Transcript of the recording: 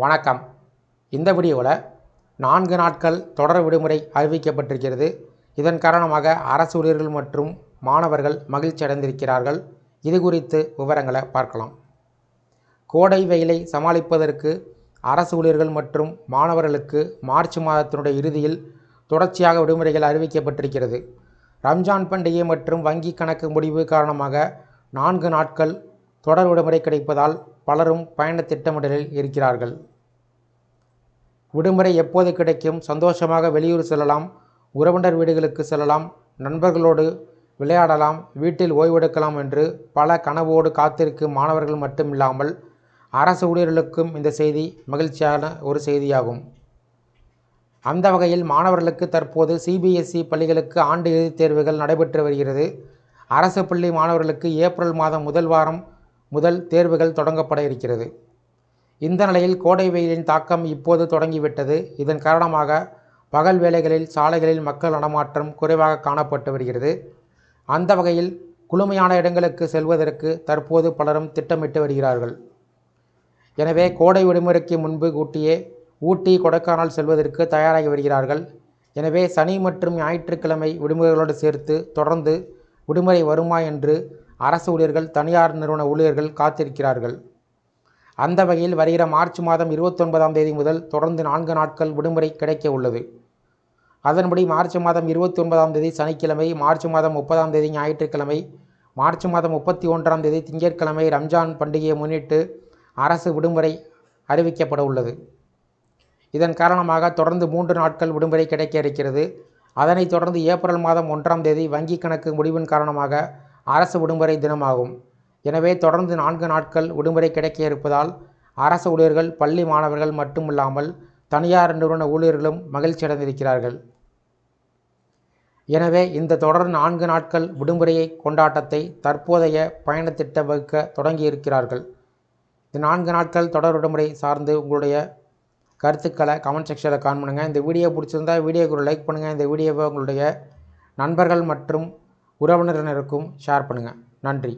வணக்கம். இந்த வீடியோவில் நான்கு நாட்கள் தொடர் விடுமுறை அறிவிக்கப்பட்டிருக்கிறது. இதன் காரணமாக அரசு ஊழியர்கள் மற்றும் மாணவர்கள் மகிழ்ச்சி அடைந்திருக்கிறார்கள். இது குறித்து விவரங்களை பார்க்கலாம். கோடை வெயிலை சமாளிப்பதற்கு அரசு ஊழியர்கள் மற்றும் மாணவர்களுக்கு மார்ச் மாதத்தினுடைய இறுதியில் தொடர்ச்சியாக விடுமுறைகள் அறிவிக்கப்பட்டிருக்கிறது. ரம்ஜான் பண்டிகை மற்றும் வங்கி கணக்கு முடிவு காரணமாக நான்கு நாட்கள் தொடர் விடுமுறை கிடைப்பதால் பலரும் பயண திட்டமிடலில் இருக்கிறார்கள். விடுமுறை எப்போது கிடைக்கும்? சந்தோஷமாக வெளியூர் செல்லலாம். உறவினர் வீடுகளுக்கு செல்லலாம். நண்பர்களோடு விளையாடலாம். வீட்டில் ஓய்வெடுக்கலாம் என்று பல கனவோடு காத்திருக்கும் மாணவர்கள் மட்டுமில்லாமல் அரசு ஊழியர்களுக்கும் இந்த செய்தி மகிழ்ச்சியான ஒரு செய்தியாகும். அந்த வகையில் மாணவர்களுக்கு தற்போது சிபிஎஸ்இ பள்ளிகளுக்கு ஆண்டு இறுதித் தேர்வுகள் நடைபெற்று வருகிறது. அரசு பள்ளி மாணவர்களுக்கு ஏப்ரல் மாதம் முதல் வாரம் முதல் தேர்வுகள் தொடங்கப்பட இருக்கிறது. இந்த நிலையில் கோடை வெயிலின் தாக்கம் இப்போது தொடங்கிவிட்டது. இதன் காரணமாக பகல் வேளைகளில் சாலைகளில் மக்கள் நடமாட்டம் குறைவாக காணப்பட்டு வருகிறது. அந்த வகையில் குளுமையான இடங்களுக்கு செல்வதற்கு தற்போது பலரும் திட்டமிட்டு வருகிறார்கள். எனவே கோடை விடுமுறைக்கு முன்பு கூட்டியே ஊட்டி கொடைக்கானல் செல்வதற்கு தயாராகி வருகிறார்கள். எனவே சனி மற்றும் ஞாயிற்றுக்கிழமை விடுமுறைகளோடு சேர்த்து தொடர்ந்து விடுமுறை வருமா என்று அரசு ஊழியர்கள் தனியார் நிறுவன ஊழியர்கள் காத்திருக்கிறார்கள். அந்த வகையில் வருகிற மார்ச் மாதம் இருபத்தொன்பதாம் தேதி முதல் தொடர்ந்து நான்கு நாட்கள் விடுமுறை கிடைக்க உள்ளது. அதன்படி மார்ச் மாதம் இருபத்தி ஒன்பதாம் தேதி சனிக்கிழமை மார்ச் மாதம் முப்பதாம் தேதி ஞாயிற்றுக்கிழமை மார்ச் மாதம் முப்பத்தி ஒன்றாம் தேதி திங்கட்கிழமை ரம்ஜான் பண்டிகையை முன்னிட்டு அரசு விடுமுறை அறிவிக்கப்பட உள்ளது. இதன் காரணமாக தொடர்ந்து மூன்று நாட்கள் விடுமுறை கிடைக்க இருக்கிறது. அதனைத் தொடர்ந்து ஏப்ரல் மாதம் ஒன்றாம் தேதி வங்கி கணக்கு முடிவின் காரணமாக அரசு விடுமுறை தினமாகும். எனவே தொடர்ந்து நான்கு நாட்கள் விடுமுறை கிடைக்க இருப்பதால் அரசு ஊழியர்கள் பள்ளி மாணவர்கள் மட்டுமில்லாமல் தனியார் நிறுவன ஊழியர்களும் மகிழ்ச்சி அடைந்திருக்கிறார்கள். எனவே இந்த தொடர் நான்கு நாட்கள் விடுமுறையை கொண்டாட்டத்தை தற்போதைய பயணத்திட்ட வகுக்க தொடங்கியிருக்கிறார்கள். இந்த நான்கு நாட்கள் தொடர் விடுமுறை சார்ந்து உங்களுடைய கருத்துக்களை கமெண்ட் செக்ஷனில் கான் பண்ணுங்கள் இந்த வீடியோ பிடிச்சிருந்தா வீடியோக்கு ஒரு லைக் பண்ணுங்கள் இந்த வீடியோவை உங்களுடைய நண்பர்கள் மற்றும் உறவினரினருக்கும் ஷேர் பண்ணுங்கள் நன்றி.